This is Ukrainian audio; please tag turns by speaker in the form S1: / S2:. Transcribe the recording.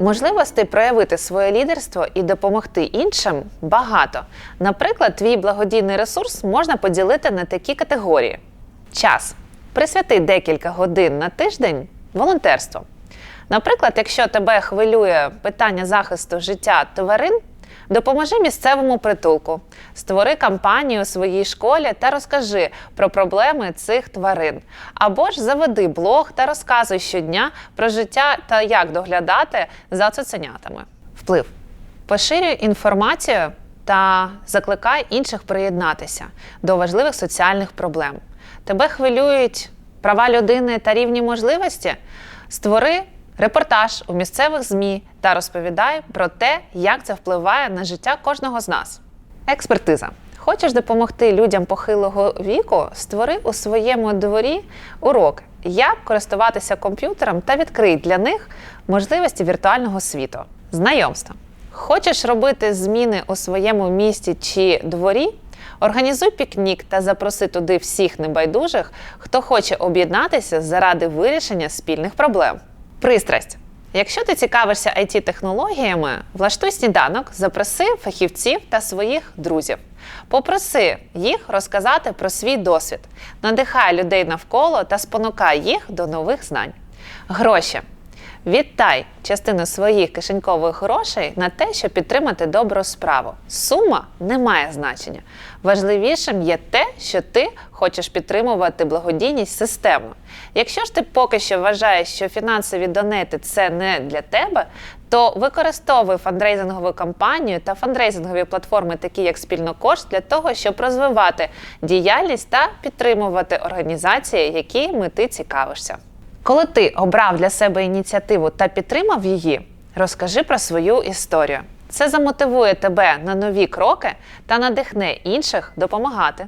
S1: Можливостей проявити своє лідерство і допомогти іншим багато. Наприклад, твій благодійний ресурс можна поділити на такі категорії: час. Присвяти декілька годин на тиждень волонтерству. Наприклад, якщо тебе хвилює питання захисту життя тварин, допоможи місцевому притулку, створи кампанію у своїй школі та розкажи про проблеми цих тварин. Або ж заведи блог та розказуй щодня про життя та як доглядати за цуценятами. Вплив. Поширюй інформацію та закликай інших приєднатися до важливих соціальних проблем. Тебе хвилюють права людини та рівні можливості? Створи репортаж у місцевих ЗМІ та розповідай про те, як це впливає на життя кожного з нас. Експертиза. Хочеш допомогти людям похилого віку? Створи у своєму дворі урок, як користуватися комп'ютером та відкрий для них можливості віртуального світу. Знайомства. Хочеш робити зміни у своєму місті чи дворі? Організуй пікнік та запроси туди всіх небайдужих, хто хоче об'єднатися заради вирішення спільних проблем. Пристрасть. Якщо ти цікавишся it технологіями влаштуй сніданок, запроси фахівців та своїх друзів. Попроси їх розказати про свій досвід, надихай людей навколо та спонукай їх до нових знань. Гроші. Віддай частину своїх кишенькових грошей на те, щоб підтримати добру справу. Сума не має значення. Важливішим є те, що ти хочеш підтримувати благодійність системно. Якщо ж ти поки що вважаєш, що фінансові донети це не для тебе, то використовуй фандрейзингову кампанію та фандрейзингові платформи, такі як Спільнокошт, для того, щоб розвивати діяльність та підтримувати організації, якими ти цікавишся. Коли ти обрав для себе ініціативу та підтримав її, розкажи про свою історію. Це замотивує тебе на нові кроки та надихне інших допомагати.